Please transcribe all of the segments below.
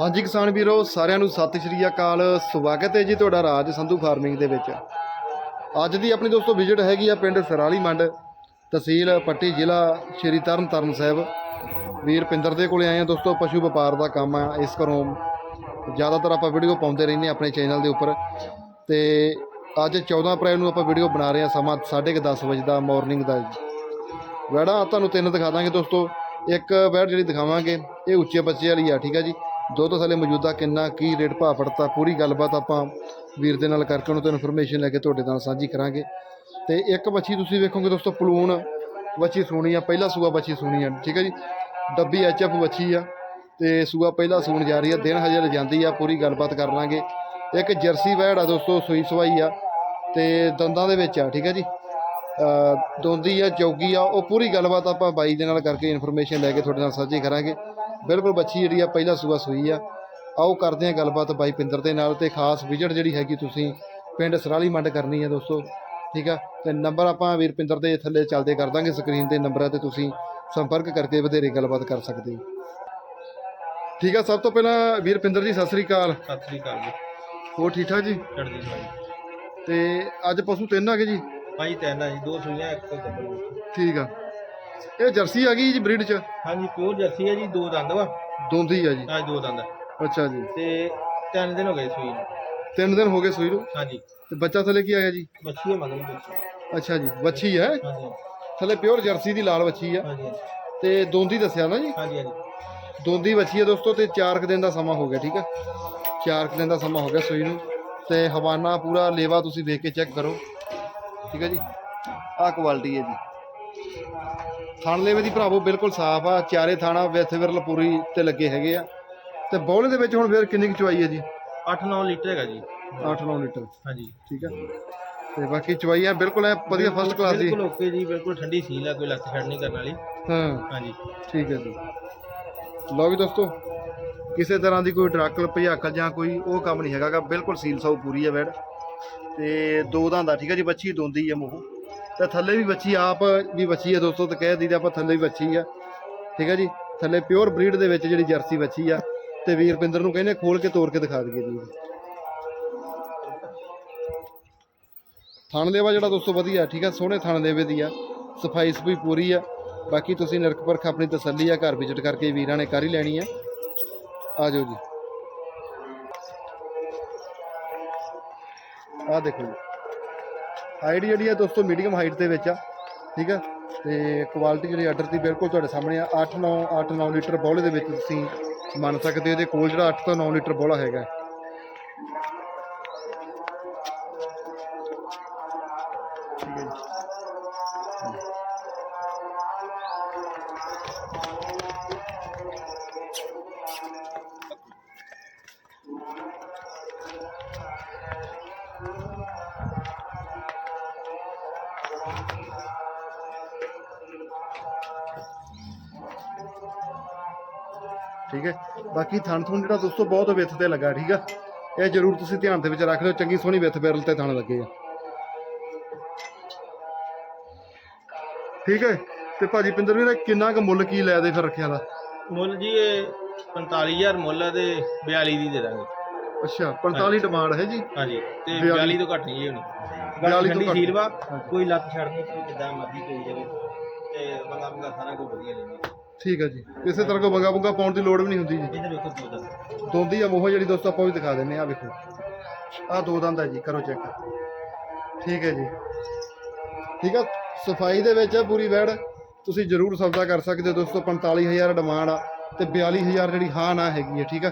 ਹਾਂਜੀ ਕਿਸਾਨ ਵੀਰੋ, ਸਾਰਿਆਂ ਨੂੰ ਸਤਿ ਸ਼੍ਰੀ ਅਕਾਲ। ਸਵਾਗਤ ਹੈ ਜੀ ਤੁਹਾਡਾ ਰਾਜ ਸੰਧੂ ਫਾਰਮਿੰਗ ਦੇ ਵਿੱਚ। ਅੱਜ ਦੀ ਆਪਣੀ ਦੋਸਤੋ ਵਿਜ਼ਿਟ ਹੈਗੀ ਆ ਪਿੰਡ ਸਰਾਲੀ ਮੰਡ, ਤਹਿਸੀਲ ਪੱਟੀ ਜ਼ਿਲ੍ਹਾ ਸ਼੍ਰੀ ਤਰਨ ਤਾਰਨ ਸਾਹਿਬ। ਵੀਰ ਪਿੰਦਰ ਦੇ ਕੋਲੇ ਆਏ ਆ ਦੋਸਤੋ, ਪਸ਼ੂ ਵਪਾਰ ਦਾ ਕੰਮ ਆ, ਇਸ ਘਰੋਂ ਜ਼ਿਆਦਾਤਰ ਆਪਾਂ ਵੀਡੀਓ ਪਾਉਂਦੇ ਰਹਿੰਦੇ ਹਾਂ ਆਪਣੇ ਚੈਨਲ ਦੇ ਉੱਪਰ। ਤੇ ਅੱਜ 14 ਅਪ੍ਰੈਲ ਨੂੰ ਆਪਾਂ ਵੀਡੀਓ ਬਣਾ ਰਹੇ ਹਾਂ ਸਮਾਂ 10:30 ਵਜੇ ਦਾ ਮਾਰਨਿੰਗ ਦਾ ਜੀ। ਵੈੜਾ ਤੁਹਾਨੂੰ ਤਿੰਨ ਦਿਖਾ ਦਾਂਗੇ ਦੋਸਤੋ। ਇੱਕ ਵੈੜ ਜਿਹੜੀ ਦਿਖਾਵਾਂਗੇ, ਇਹ ਉੱਚੇ ਬੱਚੇ ਵਾਲੀ ਆ, ਠੀਕ ਆ ਜੀ। ਦੁੱਧ ਥੱਲੇ ਮੌਜੂਦਾ ਕਿੰਨਾ, ਕੀ ਰੇਟ ਭਾਅ ਫੜਤਾ, ਪੂਰੀ ਗੱਲਬਾਤ ਆਪਾਂ ਵੀਰ ਦੇ ਨਾਲ ਕਰਕੇ ਉਹਨੂੰ ਤੋਂ ਇਨਫੋਰਮੇਸ਼ਨ ਲੈ ਕੇ ਤੁਹਾਡੇ ਨਾਲ ਸਾਂਝੀ ਕਰਾਂਗੇ। ਤੇ ਇੱਕ ਬੱਚੀ ਤੁਸੀਂ ਵੇਖੋਗੇ ਦੋਸਤੋ, ਪਲੂਣ ਬੱਚੀ ਸੂਣੀ ਆ, ਪਹਿਲਾ ਸੂਆ ਬੱਚੀ ਸੂਣੀ ਆ, ਠੀਕ ਹੈ ਜੀ? ਡੱਬੀ ਐਚਐਫ ਬੱਚੀ ਆ, ਤੇ ਸੂਆ ਪਹਿਲਾ ਸੂਣ ਜਾ ਰਹੀ ਆ, ਦਿਨ ਹਜੇ ਜਾਂਦੀ ਆ, ਪੂਰੀ ਗੱਲਬਾਤ ਕਰ ਲਾਂਗੇ। ਇੱਕ ਜਰਸੀ ਵੈੜ ਆ ਦੋਸਤੋ, ਸੂਈ ਸਵਾਈ ਆ, ਤੇ ਦੰਦਾਂ ਦੇ ਵਿੱਚ ਆ, ਠੀਕ ਹੈ ਜੀ? ਦੋਂਦੀ ਆ, ਚੌਗੀ ਆ, ਉਹ ਪੂਰੀ ਗੱਲਬਾਤ ਆਪਾਂ ਬਾਈ ਦੇ ਨਾਲ ਕਰਕੇ ਇਨਫੋਰਮੇਸ਼ਨ ਲੈ ਕੇ ਤੁਹਾਡੇ ਨਾਲ ਸਾਂਝੀ ਕਰਾਂਗੇ। ਬਿਲਕੁਲ ਬੱਚੀ ਜਿਹੜੀ ਆ ਪਹਿਲਾ ਸੂਆ ਸੂਈ ਆ। ਆਓ ਕਰਦੇ ਆ ਗੱਲਬਾਤ ਬਾਈ ਪਿੰਦਰ ਦੇ ਨਾਲ ਤੇ ਖਾਸ ਵਿਜਿਟ ਜਿਹੜੀ ਹੈਗੀ ਤੁਸੀਂ ਪਿੰਡ ਸਰਾਲੀ ਮੰਡ ਕਰਨੀ ਹੈ ਦੋਸਤੋ ਠੀਕ ਆ? ਤੇ ਨੰਬਰ ਆਪਾਂ ਵੀਰ ਪਿੰਦਰ ਦੇ ਥੱਲੇ ਚੱਲਦੇ ਕਰ ਦਾਂਗੇ ਸਕਰੀਨ ਤੇ ਨੰਬਰਾਂ ਤੇ ਤੁਸੀਂ ਸੰਪਰਕ ਕਰਕੇ ਵਧੇਰੇ ਗੱਲਬਾਤ ਕਰ ਸਕਦੇ ਹੋ। ਠੀਕ ਆ ਸਭ ਤੋਂ ਪਹਿਲਾਂ ਵੀਰ ਪਿੰਦਰ ਜੀ ਸਤਿ ਸ੍ਰੀ ਅਕਾਲ। ਸਤਿ ਸ੍ਰੀ ਅਕਾਲ ਜੀ। ਹੋਰ ਠੀਕ ਠਾਕ ਜੀ? ਚੜ੍ਹਦੀ ਭਾਈ ਤੇ ਅੱਜ ਪਸ਼ੂ ਤਿੰਨ ਆ ਗਏ ਜੀ? ਭਾਈ ਤਿੰਨ ਆ ਜੀ ਦੋ ਸੂਈਆਂ ਇੱਕ ਗੱਬਰ ਠੀਕ ਆ। ਇਹ ਜਰਸੀ ਆ ਗਈ ਜੀ ਬਰੀਡ ਚ? ਹਾਂਜੀ ਪਿਓਰ ਜਰਸੀ ਹੈ ਜੀ ਦੋ ਦੰਦ ਵਾ। ਦੋਂਦੀ ਆ ਜੀ। ਅੱਜ ਦੋ ਦੰਦ। ਅੱਛਾ ਜੀ। ਤੇ ਤਿੰਨ ਦਿਨ ਹੋ ਗਏ ਸੂਈ ਨੂੰ। ਤਿੰਨ ਦਿਨ ਹੋ ਗਏ ਸੂਈ ਨੂੰ? ਹਾਂਜੀ। ਤੇ ਬੱਚਾ ਥੱਲੇ ਕੀ ਆ ਗਿਆ ਜੀ? ਬੱਚੀ ਹੈ ਮਗਰ ਬੱਚੀ ਅੱਛਾ ਜੀ ਵੱਛੀ ਹੈ ਹਾਂਜੀ। ਥੱਲੇ ਪਿਓਰ ਜਰਸੀ ਦੀ ਲਾਲ ਵੱਛੀ ਆ। ਹਾਂਜੀ। ਤੇ ਦੋਂਦੀ ਦੱਸਿਆ ਨਾ ਜੀ? ਹਾਂਜੀ ਹਾਂਜੀ। ਦੋਂਦੀ ਵੱਛੀ ਹੈ ਦੋਸਤੋ ਤੇ 4 ਕੁ ਦਿਨ ਦਾ ਸਮਾਂ ਹੋ ਗਿਆ ਠੀਕ ਆ? 4 ਕੁ ਦਿਨ ਦਾ ਸਮਾਂ ਹੋ ਗਿਆ ਸੂਈ ਨੂੰ। ਤੇ ਹਵਾਨਾ ਪੂਰਾ ਲੇਵਾ ਤੁਸੀਂ ਵੇਖ ਕੇ ਚੈੱਕ ਕਰੋ। ਠੀਕ ਆ ਜੀ? ਆਹ ਕੁਆਲਿਟੀ ਹੈ ਜੀ। ਥਣ ਲੇਵੇ ਦੀ ਭਰਾਵੋ ਬਿਲਕੁਲ ਸਾਫ਼ ਆ ਚਾਰੇ ਥਾਣਾ ਵਿੱਚ ਵਿਰਲ ਪੂਰੀ ਤੇ ਲੱਗੇ ਹੈਗੇ ਆ। ਤੇ ਬੌਲੇ ਦੇ ਵਿੱਚ ਹੁਣ ਫਿਰ ਕਿੰਨੀ ਕੁ ਚਵਾਈ ਹੈ ਜੀ? 8-9 ਲੀਟਰ ਹੈਗਾ ਜੀ। 8-9 ਲੀਟਰ। ਹਾਂਜੀ। ਠੀਕ ਆ। ਤੇ ਬਾਕੀ ਚਵਾਈ ਆ ਬਿਲਕੁਲ ਐ ਵਧੀਆ ਫਸਟ ਕਲਾਸ ਦੀ ਬਿਲਕੁਲ ਓਕੇ ਜੀ ਬਿਲਕੁਲ ਠੰਡੀ ਸੀਲ ਆ ਕੋਈ ਲੱਤ ਛੱਡ ਨਹੀਂ ਕਰਨ ਵਾਲੀ। ਹਾਂ। ਹਾਂਜੀ। ਠੀਕ ਹੈ ਜੀ। ਲਓ ਵੀ ਦੋਸਤੋ ਕਿਸੇ ਤਰ੍ਹਾਂ ਦੀ ਕੋਈ ਡਰਾਕਲ ਭਜਾਕਲ ਜਾਂ ਕੋਈ ਉਹ ਕੰਮ ਨਹੀਂ ਹੈਗਾਗਾ ਬਿਲਕੁਲ ਸੀਲ ਸਾਊ ਪੂਰੀ ਹੈ ਵੈੜ ਤੇ ਦੋ ਦੰਦ ਆ ਠੀਕ ਹੈ ਜੀ ਬੱਚੀ ਦੋਂਦੀ ਹੈ ਮੂੰਹ। ਤੇ ਥੱਲੇ ਵੀ ਬੱਚੀ ਆਪ ਵੀ ਬੱਚੀ ਹੈ ਦੋਸਤੋ, ਤਾਂ ਕਹਿ ਦਈਦਾ ਆਪਾਂ ਥੱਲੇ ਵੀ ਬੱਚੀ ਆ। ਠੀਕ ਹੈ ਜੀ? ਥੱਲੇ ਪਿਓਰ ਬਰੀਡ ਦੇ ਵਿੱਚ ਜਿਹੜੀ ਜਰਸੀ ਬੱਚੀ ਆ, ਤੇ ਵੀਰ ਪਿੰਦਰ ਨੂੰ ਕਹਿੰਦੇ ਖੋਲ ਕੇ ਤੋੜ ਕੇ ਦਿਖਾ ਦਈਏ ਜੀ। ਥਣ ਦੇਵਾ ਜਿਹੜਾ ਦੋਸਤੋ ਵਧੀਆ ਠੀਕ ਆ? ਸੋਹਣੇ ਥਣ ਦੇਵੇ ਦੀ ਆ। ਸਫ਼ਾਈ ਸਫੂਈ ਪੂਰੀ ਆ। ਬਾਕੀ ਤੁਸੀਂ ਨਿਰਖ ਪਰਖ ਆਪਣੀ ਤਸੱਲੀ ਆ, ਘਰ ਵਿਜ਼ਿਟ ਕਰਕੇ ਵੀਰਾਂ ਨੇ ਕਰ ਹੀ ਲੈਣੀ ਆ। ਆ ਜਾਓ ਜੀ। ਆ ਦੇਖੋ ਜੀ। ਹਾਈਟ ਜਿਹੜੀ ਆ ਦੋਸਤੋ ਮੀਡੀਅਮ ਹਾਈਟ ਦੇ ਵਿੱਚ ਆ। ਠੀਕ ਆ? ਤੇ ਕੁਆਲਿਟੀ ਜਿਹੜੀ ਆਰਡਰ ਦੀ ਬਿਲਕੁਲ ਤੁਹਾਡੇ ਸਾਹਮਣੇ ਆ। 8 9 8 9 ਲੀਟਰ ਬੋਲੇ ਦੇ ਵਿੱਚ ਤੁਸੀਂ ਮੰਨ ਸਕਦੇ ਹੋ। ਇਹਦੇ ਕੋਲ ਜਿਹੜਾ 8 ਤੋਂ 9 ਲੀਟਰ ਬੋਲਾ ਹੈਗਾ। ਠੀਕ ਹੈ? ਬਾਕੀ ਥਣ ਥੁਣ ਜਿਹੜਾ ਦੋਸਤੋ ਬਹੁਤ ਵਿੱਥ ਤੇ ਲੱਗਾ ਠੀਕ ਆ? ਇਹ ਜ਼ਰੂਰ ਤੁਸੀਂ ਧਿਆਨ ਦੇ ਵਿੱਚ ਰੱਖ ਲਿਓ ਚੰਗੀ ਸੋਹਣੀ ਵਿੱਥ ਬਿਰਲ ਤੇ ਥਣ ਲੱਗੇ ਆ। ਠੀਕ ਹੈ? ਤੇ ਭਾਜੀ ਪਿੰਦਰ ਵੀਰ ਕਿੰਨਾ ਕੁ ਮੁੱਲ ਕੀ ਲੈ ਦੇ ਫਿਰ ਰੱਖਿਆ ਦਾ? ਮੁੱਲ ਜੀ ਇਹ 45000 ਮੁੱਲ ਹੈ ਤੇ 42 ਦੀ ਦੇ ਦਾਂਗੇ। ਅੱਛਾ 45 ਡਿਮਾਂਡ ਹੈ ਜੀ? ਹਾਂਜੀ ਤੇ 42 42 ਤੋਂ ਘੱਟ ਨਹੀਂ ਇਹ ਹੋਣੀ 42 42 ਤੋਂ ਘੱਟ। ਕੋਈ ਲੱਤ ਛੱਡਣੀ ਕੋਈ ਕਿੱਦਾਂ ਮਰਜ਼ੀ ਕੋਈ ਜਾਵੇ। ਤੇ ਬੰਦਾ ਬੰਦਾ ਸਾਰਾ ਕੁਝ ਵਧੀਆ ਲੈਂਦੇ। ਠੀਕ ਹੈ ਜੀ। ਕਿਸੇ ਤਰ੍ਹਾਂ ਕੋ ਬੰਗਾ ਬੰਗਾ ਪਾਉਣ ਦੀ ਲੋੜ ਵੀ ਨਹੀਂ ਹੁੰਦੀ ਜੀ। ਇਹਦੇ ਵੇਖੋ ਦੋ ਦੰਦ। ਦੋਂਦੀ ਆ ਮੋਹ ਜਿਹੜੀ ਦੋਸਤੋ ਆਪਾਂ ਵੀ ਦਿਖਾ ਦਿੰਨੇ ਆ ਵੇਖੋ। ਆ ਦੋ ਦੰਦ ਜੀ ਕਰੋ ਚੈੱਕ ਠੀਕ ਹੈ ਜੀ। ਠੀਕ ਆ ਸਫ਼ਾਈ ਦੇ ਵਿੱਚ ਆ ਪੂਰੀ ਵੈੜ। ਤੁਸੀਂ ਜ਼ਰੂਰ ਸੌਦਾ ਕਰ ਸਕਦੇ ਹੋ ਦੋਸਤੋ 45000 ਡਿਮਾਂਡ ਆ ਤੇ 42000 ਜਿਹੜੀ ਹਾਂ ਨਾ ਹੈਗੀ ਹੈ ਠੀਕ ਆ।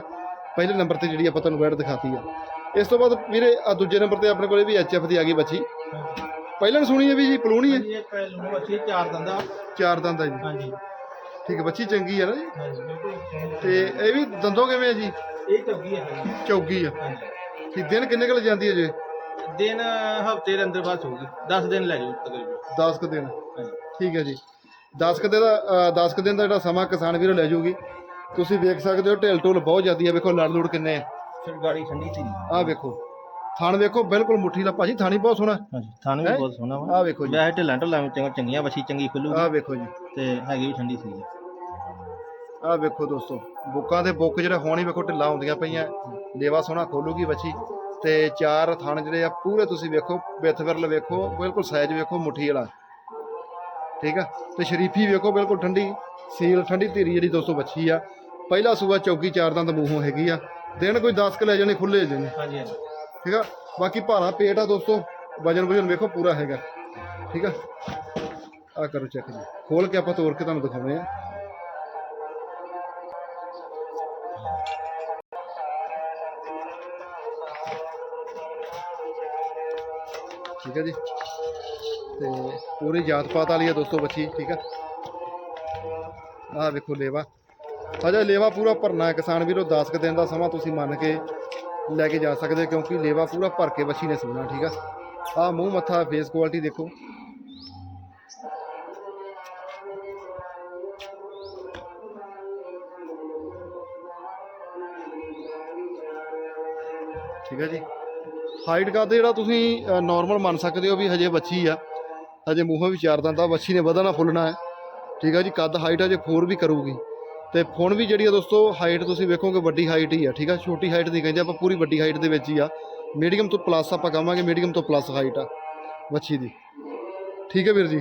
ਪਹਿਲੇ ਨੰਬਰ ਤੇ ਜਿਹੜੀ ਆਪਾਂ ਤੁਹਾਨੂੰ ਵੈੜ ਦਿਖਾਤੀ ਆ। ਇਸ ਤੋਂ ਬਾਅਦ ਵੀਰੇ ਆ ਦੂਜੇ ਨੰਬਰ ਤੇ ਆਪਣੇ ਕੋਲੇ ਵੀ ਐਚਐਫ ਦੀ ਆ ਗਈ ਬੱਚੀ। ਪਹਿਲਾਂ ਸੁਣੀ ਹੈ ਵੀ ਜੀ ਪਲੂਣੀ ਹੈ? ਇਹ ਪਹਿਲੂ ਅੱਛੀ ਚਾਰ ਦੰਦਾ ਚਾਰ ਦੰਦ ਜੀ। ਹਾਂਜੀ। ਠੀਕ ਹੈ ਬੱਚੀ ਚੰਗੀ ਹੈ ਨਾ ਜੀ? ਹਾਂਜੀ ਬਿਲਕੁਲ ਤੇ ਇਹ ਵੀ ਦੰਦੋਂ ਕਿਵੇਂ ਹੈ ਜੀ? ਇਹ ਚੌਗੀ ਹੈ ਹਾਂਜੀ। ਚੌਗੀ ਆ। ਹਾਂਜੀ। ਠੀਕ ਦਿਨ ਕਿੰਨੇ ਕੁ ਜਾਂਦੀ ਹੈ ਜੀ? ਦਿਨ ਹਫ਼ਤੇ ਦੇ ਅੰਦਰ ਬਾਅਦ ਹੋਊਗੀ। 10 ਦਿਨ ਲੈ ਜਾਊ ਤਕਰੀਬਨ। 10 ਕੁ ਦਿਨ। ਹਾਂਜੀ। ਠੀਕ ਹੈ ਜੀ। 10 ਕੁ ਦਿਨ ਦਾ 10 ਕੁ ਦਿਨ ਦਾ ਜਿਹੜਾ ਸਮਾਂ ਕਿਸਾਨ ਵੀਰੋ ਲੈ ਜਾਊਗੀ। ਤੁਸੀਂ ਵੇਖ ਸਕਦੇ ਹੋ ਢਿੱਲ ਢੁੱਲ ਬਹੁਤ ਜ਼ਿਆਦੀ ਹੈ। ਵੇਖੋ ਲੜ ਲੁੜ ਕਿੰਨੇ ਆ। ਫਿਰ ਗਾੜੀ ਠੰਡੀ ਸੀ ਆਹ ਵੇਖੋ। ਥਣ ਵੇਖੋ ਬਿਲਕੁਲ ਮੁੱਠੀ ਦਾ ਭਾਜੀ ਥਾਣੀ ਬਹੁਤ ਸੋਹਣਾ। ਹਾਂਜੀ ਥਾਣ ਵੀ ਹੈਂ? ਬਹੁਤ ਸੋਹਣਾ ਵਾ। ਆਹ ਵੇਖੋ ਜੀ। ਵੈਸੇ ਢਿੱਲਾਂ ਢਿੱਲਾਂ ਵਿੱਚ ਚੰਗਾ- ਚੰਗੀਆਂ ਵਸੀ ਚੰਗੀ ਖੁੱਲੂਗੀ। ਆਹ ਵੇਖੋ ਜੀ। ਤੇ ਹੈਗੀ ਵੀ ਠੰਡੀ ਸੀ ਆਹ ਵੇਖੋ ਦੋਸਤੋ ਬੁੱਕਾਂ ਦੇ ਬੁੱਕ ਜਿਹੜੇ ਹੋਣੀ ਵੇਖੋ ਢਿੱਲਾ ਹੁੰਦੀਆਂ ਪਈਆਂ। ਲੇਵਾ ਸੋਹਣਾ ਖੋਲੂਗੀ ਬੱਚੀ। ਤੇ ਚਾਰ ਥਣ ਜਿਹੜੇ ਆ ਪੂਰੇ ਤੁਸੀਂ ਵੇਖੋ ਬਿੱਥ ਵਿਰਲ ਵੇਖੋ ਬਿਲਕੁਲ ਸਾਈਜ਼ ਵੇਖੋ ਮੁੱਠੀ ਵਾਲਾ। ਠੀਕ ਆ? ਤੇ ਸ਼ਰੀਫੀ ਵੇਖੋ ਬਿਲਕੁਲ ਠੰਡੀ ਸੀਲ ਠੰਡੀ ਧੀਰੀ ਜਿਹੜੀ ਦੋਸਤੋ ਬੱਚੀ ਆ। ਪਹਿਲਾ ਸੂਆ ਚੌਕੀ ਚਾਰ ਦੰਦ ਮੂੰਹੋਂ ਹੈਗੀ ਆ। ਦਿਨ ਕੋਈ 10 ਕ ਲੈ ਜਾਣੇ ਖੁੱਲੇ ਜਾਣੇ। ਹਾਂਜੀ ਹਾਂਜੀ। ਠੀਕ ਆ? ਬਾਕੀ ਭਾਰਾ ਪੇਟ ਆ ਦੋਸਤੋ ਵਜਨ ਵਜਨ ਵੇਖੋ ਪੂਰਾ ਹੈਗਾ। ਠੀਕ ਆ? ਆ ਕਰੋ ਚੈੱਕ ਜੀ। ਖੋਲ ਕੇ ਆਪਾਂ ਤੋੜ ਕੇ ਤੁਹਾਨੂੰ ਦਿਖਾਉਂਦੇ ਆ। ਠੀਕ ਹੈ ਜੀ। ਤੇ ਪੂਰੀ ਜਾਤ ਪਾਤ ਵਾਲੀ ਹੈ ਦੋਸਤੋ ਬੱਚੀ, ਠੀਕ ਹੈ। ਆਹ ਵੇਖੋ ਲੇਵਾ। ਹਜੇ ਲੇਵਾ ਪੂਰਾ ਭਰਨਾ ਹੈ ਕਿਸਾਨ ਵੀਰੋ 10 ਕੁ ਦਿਨ ਦਾ ਸਮਾਂ ਤੁਸੀਂ ਮੰਨ ਕੇ ਲੈ ਕੇ ਜਾ ਸਕਦੇ ਕਿਉਂਕਿ ਲੇਵਾ ਪੂਰਾ ਭਰ ਕੇ ਬੱਚੀ ਨੇ ਸੂਣਾ, ਠੀਕ ਆ ਆਹ ਮੂੰਹ ਮੱਥਾ ਫੇਸ ਕੁਆਲਿਟੀ ਦੇਖੋ। ਠੀਕ ਹੈ ਜੀ। ਹਾਈਟ ਕਰਦੇ ਜਿਹੜਾ ਤੁਸੀਂ ਨਾਰਮਲ ਮੰਨ ਸਕਦੇ ਹੋ ਵੀ ਹਜੇ ਬੱਚੀ ਆ। ਹਜੇ ਮੂੰਹੋਂ ਵੀ ਚਾਰ ਦੰਦ ਆ ਬੱਚੀ ਨੇ ਵਧਣਾ ਫੁੱਲਣਾ ਹੈ। ਠੀਕ ਆ ਜੀ, ਕੱਦ ਹਾਈਟ ਹਜੇ ਫੋਰ ਵੀ ਕਰੂਗੀ। ਤੇ ਫੋਨ ਵੀ ਜਿਹੜੀ ਆ ਦੋਸਤੋ, ਹਾਈਟ ਤੁਸੀਂ ਵੇਖੋਗੇ ਵੱਡੀ ਹਾਈਟ ਹੀ ਆ, ਠੀਕ ਆ? ਛੋਟੀ ਹਾਈਟ ਨਹੀਂ ਕਹਿੰਦੇ, ਆਪਾਂ ਪੂਰੀ ਵੱਡੀ ਹਾਈਟ ਦੇ ਵਿੱਚ ਹੀ ਆ। ਮੀਡੀਅਮ ਤੋਂ ਪਲੱਸ ਆਪਾਂ ਕਹਾਂਗੇ ਮੀਡੀਅਮ ਤੋਂ ਪਲੱਸ ਹਾਈਟ ਆ ਬੱਚੀ ਦੀ। ਠੀਕ ਹੈ ਵੀਰ ਜੀ?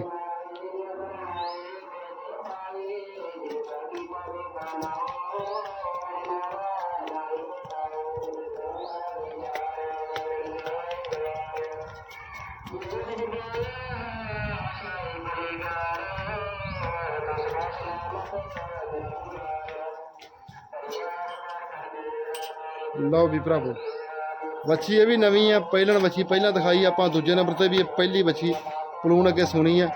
ਲਓ ਵੀ ਭਰਾਵੋ ਬੱਚੀ ਇਹ ਵੀ ਨਵੀਂ ਆ ਪਹਿਲਣ ਬੱਚੀ ਪਹਿਲਾਂ ਦਿਖਾਈ ਆਪਾਂ ਦੂਜੇ ਨੰਬਰ ਤੇ ਵੀ ਇਹ ਪਹਿਲੀ ਬੱਚੀ ਪਲੂਣ ਅੱਗੇ ਸੁਣੀ ਆ।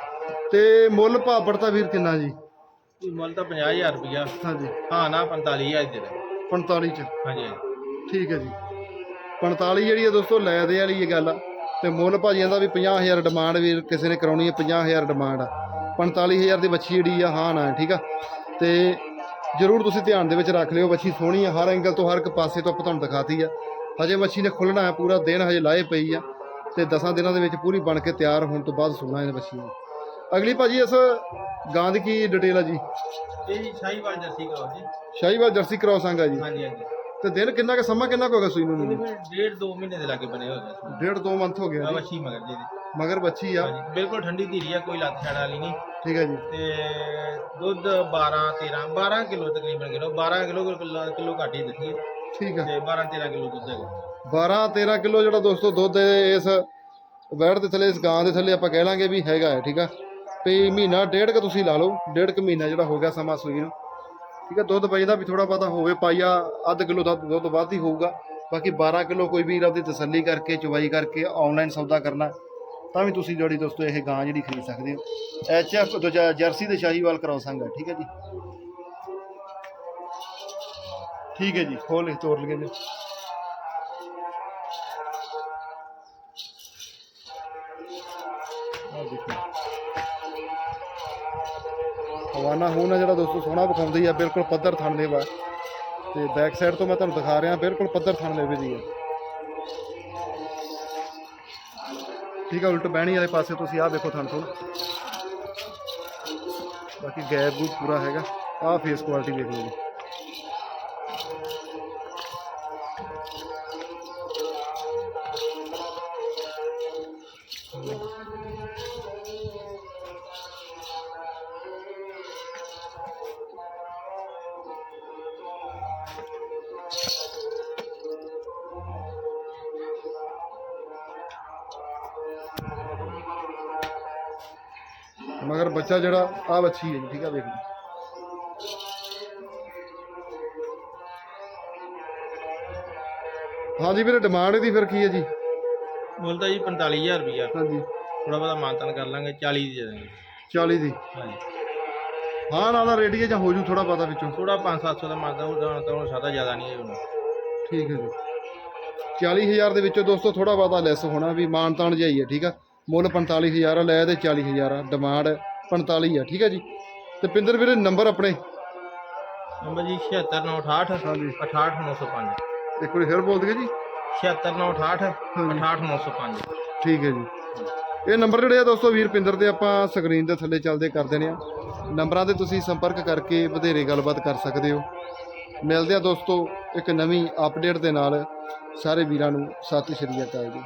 ਤੇ ਮੁੱਲ ਭਾਪੜ ਤਾਂ ਵੀਰ ਕਿੰਨਾ ਜੀ? ਇਹ ਮੁੱਲ ਤਾਂ 50000 ਰੁਪਇਆ ਹਾਂਜੀ। ਹਾਂ ਨਾ 45000 ਦੇ ਦੇ 45 ਚ। ਹਾਂਜੀ। ਠੀਕ ਹੈ ਜੀ। 45 ਜਿਹੜੀ ਹੈ ਦੋਸਤੋ ਲੈ ਦੇ ਵਾਲੀ ਇਹ ਗੱਲ ਆ। ਤੇ ਮੁੱਲ ਭਾਜੀ ਕਹਿੰਦਾ ਵੀ 50000 ਡਿਮਾਂਡ ਵੀਰ ਕਿਸੇ ਨੇ ਕਰਾਉਣੀ ਹੈ 50000 ਡਿਮਾਂਡ ਆ। 45000 ਦੀ ਬੱਚੀ ਜਿਹੜੀ ਆ ਹਾਂ ਨਾ ਠੀਕ ਆ। ਤੇ ਜਰੂਰ ਤੁਸੀਂ ਧਿਆਨ ਦੇ ਵਿੱਚ ਰੱਖ ਲਿਓ ਬੱਚੀ ਸੋਹਣੀ ਆ ਹਰ ਐਂਗਲ ਤੋਂ ਹਰ ਇੱਕ ਪਾਸੇ ਤੋਂ ਆਪਾਂ ਤੁਹਾਨੂੰ ਦਿਖਾਤੀ ਆ। ਹਜੇ ਬੱਚੀ ਨੇ ਖੁੱਲਣਾ ਹੈ ਪੂਰਾ ਦਿਨ ਹਜੇ ਲਾਏ ਪਈ ਆ ਤੇ 10 ਦਿਨਾਂ ਦੇ ਵਿੱਚ ਪੂਰੀ ਬਣ ਕੇ ਤਿਆਰ ਹੋਣ ਤੋਂ ਬਾਅਦ ਸੁਣਨਾ ਇਹ ਬੱਚੀ ਨੂੰ। ਅਗਲੀ ਭਾਜੀ ਇਸ ਗਾਂ ਦੀ ਕੀ ਡਿਟੇਲ ਆ ਜੀ? ਇਹ ਜੀ ਸ਼ਾਹੀਵਾਲ ਜਰਸੀ ਕਰੋ ਜੀ। ਸ਼ਾਹੀਵਾਲ ਜਰਸੀ ਕ੍ਰਾਸ ਆਂਗਾ ਜੀ। ਹਾਂਜੀ ਹਾਂਜੀ। ਤੇ ਦਿਨ ਕਿੰਨਾ ਕੁ ਸਮਾਂ ਕਿੰਨਾ ਕੁ ਹੋਗਾ ਸੂਈ ਨੂੰ? ਇਹਦੇ ਫਿਰ ਡੇਢ ਦੋ ਮਹੀਨੇ ਦੇ ਲਾਗੇ ਬਣੇ ਹੋਏ ਨੇ ਡੇਢ ਦੋ ਮੰਥ ਹੋ ਗਿਆ ਜੀ। ਵੱਛੀ ਮਗਰ ਜੀ। ਮਗਰ ਬੱਚੀ ਆ। ਹਾਂਜੀ ਬਿਲਕੁਲ ਠੰਡੀ ਧੀਰੀ ਆ ਕੋਈ ਲੱਤ ਛੜ ਵਾਲੀ ਨਹੀਂ। ਠੀਕ ਹੈ ਜੀ। ਤੇ ਦੁੱਧ 12 13 12 ਕਿਲੋ ਤਕਰੀਬਨ ਕਿਲੋ 12 ਕਿਲੋ ਕਿਲੋ ਘੱਟ ਹੀ ਦਿੱਤੀ ਹੈ ਠੀਕ ਹੈ ਤੇ 12 13 ਕਿਲੋ ਦੁੱਧ ਹੈਗਾ। 12 13 ਕਿਲੋ ਜਿਹੜਾ ਦੋਸਤੋ ਦੁੱਧ ਇਸ ਵੈੜ ਦੇ ਥੱਲੇ ਇਸ ਗਾਂ ਦੇ ਥੱਲੇ ਆਪਾਂ ਕਹਿ ਲਾਂਗੇ ਵੀ ਹੈਗਾ ਹੈ ਠੀਕ ਆ। ਤੇ ਮਹੀਨਾ ਡੇਢ ਕ ਤੁਸੀਂ ਲਾ ਲਓ ਡੇਢ ਕ ਮਹੀਨਾ ਜਿਹੜਾ ਹੋ ਗਿਆ ਸਮਾਂ ਸੂਈ ਨੂੰ। ਠੀਕ ਆ ਦੁੱਧ ਪਈ ਦਾ ਵੀ ਥੋੜਾ ਬਹੁਤਾ ਹੋਵੇ ਪਾਈਆ ਅੱਧ ਕਿਲੋ ਦਾ ਦੁੱਧ ਵੱਧ ਹੀ ਹੋਊਗਾ। ਬਾਕੀ 12 ਕਿਲੋ ਕੋਈ ਵੀਰ ਆਪਦੀ ਤਸੱਲੀ ਕਰਕੇ ਚੁਵਾਈ ਕਰਕੇ ਆਨਲਾਈਨ ਸੌਦਾ ਕਰਨਾ। ਤਾਂ ਵੀ ਤੁਸੀਂ ਜਿਹੜੀ ਦੋਸਤੋ ਇਹ ਗਾਂ ਜਿਹੜੀ ਖਰੀਦ ਸਕਦੇ ਹੋ। ਐਚ ਐਫ ਦੂਜਾ ਜਰਸੀ ਤੇ ਸ਼ਾਹੀਵਾਲ ਕਰਾਉ ਸੰਗਾ, ਠੀਕ ਹੈ ਜੀ? ਠੀਕ ਹੈ ਜੀ, ਖੋਲ ਕੇ ਤੋੜ ਲਈਏ ਜੀ। ਹਵਾਨਾ ਹੋਣਾ ਜਿਹੜਾ ਦੋਸਤੋ ਸੋਹਣਾ ਵਿਖਾਉਂਦੀ ਆ, ਬਿਲਕੁਲ ਪੱਧਰ ਥਣ ਦੇ ਵਾ। ਤੇ ਬੈਕ ਸਾਈਡ ਤੋਂ ਮੈਂ ਤੁਹਾਨੂੰ ਦਿਖਾ ਰਿਹਾ, ਬਿਲਕੁਲ ਪੱਧਰ ਥਣ ਦੇ ਦੀ ਹੈ ਠੀਕ ਆ, ਉਲਟ ਬਹਿਣੀ ਵਾਲੇ ਪਾਸੇ ਤੁਸੀਂ ਆਹ ਵੇਖੋ ਥਣ ਤੋਂ ਬਾਕੀ ਗੈਪ ਗੂਪ ਪੂਰਾ ਹੈਗਾ, ਆਹ ਫੇਸ ਕੁਆਲਿਟੀ ਵੇਖ ਲਓ ਜੀ। ਬੱਚਾ ਜਿਹੜਾ ਆ ਬੱਚੀ ਹੈ ਜੀ ਠੀਕ ਆ ਵੇਖ ਲਓ। ਹਾਂਜੀ ਵੀਰੇ ਡਿਮਾਂਡ ਇਹਦੀ ਫਿਰ ਕੀ ਹੈ ਜੀ? ਮੁੱਲ ਤਾਂ ਜੀ 45000 ਰੁਪਇਆ ਹਾਂਜੀ। ਥੋੜਾ ਬਹੁਤਾ ਮਾਨਤਨ ਕਰ ਲਾਂਗੇ 40 ਦੀ ਦੇ ਦਾਂਗੇ। 40 ਦੀ? ਹਾਂਜੀ। ਹਾਂ ਨਾਲ ਦਾ ਰੇਡੀਏ ਜਾਂ ਹੋ ਜੂ ਥੋੜਾ ਪਤਾ ਵਿੱਚੋਂ? ਥੋੜਾ 5-700 ਦਾ ਮਾਨਤਨ ਹੁੰਦਾ ਤਾਂ ਹੁਣ ਸਾਦਾ ਜ਼ਿਆਦਾ ਨਹੀਂ ਹੈ ਹੁਣ। ਠੀਕ ਹੈ ਜੀ। 40000 ਦੇ ਵਿੱਚੋਂ ਦੋਸਤੋ ਥੋੜਾ ਬਹੁਤਾ ਲੈਸ ਹੋਣਾ ਵੀ ਮਾਨਤਾਨ ਜਾਈ ਹੈ ਠੀਕ ਆ? ਮੁੱਲ 45000 ਆ ਲੈ ਤੇ 40000 ਆ ਡਿਮਾਂਡ 45 ਆ ਠੀਕ ਆ ਜੀ। ਤੇ ਪਿੰਦਰ ਵੀਰੇ ਨੰਬਰ ਆਪਣੇ? ਨੰਬਰ ਜੀ 76968 ਹਾਂਜੀ। 68905 ਇੱਕ ਵਾਰੀ ਫਿਰ ਬੋਲ ਦਈਏ ਜੀ। 76968 ਹਾਂਜੀ। 68905 ਠੀਕ ਹੈ ਜੀ। ਇਹ ਨੰਬਰ ਜਿਹੜੇ ਆ ਦੋਸਤੋ ਵੀਰ ਪਿੰਦਰ ਦੇ ਆਪਾਂ ਸਕਰੀਨ ਦੇ ਥੱਲੇ ਚੱਲਦੇ ਕਰ ਦੇਣੇ ਆ। ਨੰਬਰਾਂ ਤੇ ਤੁਸੀਂ ਸੰਪਰਕ ਕਰਕੇ ਵਧੇਰੇ ਗੱਲਬਾਤ ਕਰ ਸਕਦੇ ਹੋ। ਮਿਲਦੇ ਆ ਦੋਸਤੋ ਇੱਕ ਨਵੀਂ ਅਪਡੇਟ ਦੇ ਨਾਲ। ਸਾਰੇ ਵੀਰਾਂ ਨੂੰ ਸਤਿ ਸ਼੍ਰੀ ਅਕਾਲ ਜੀ।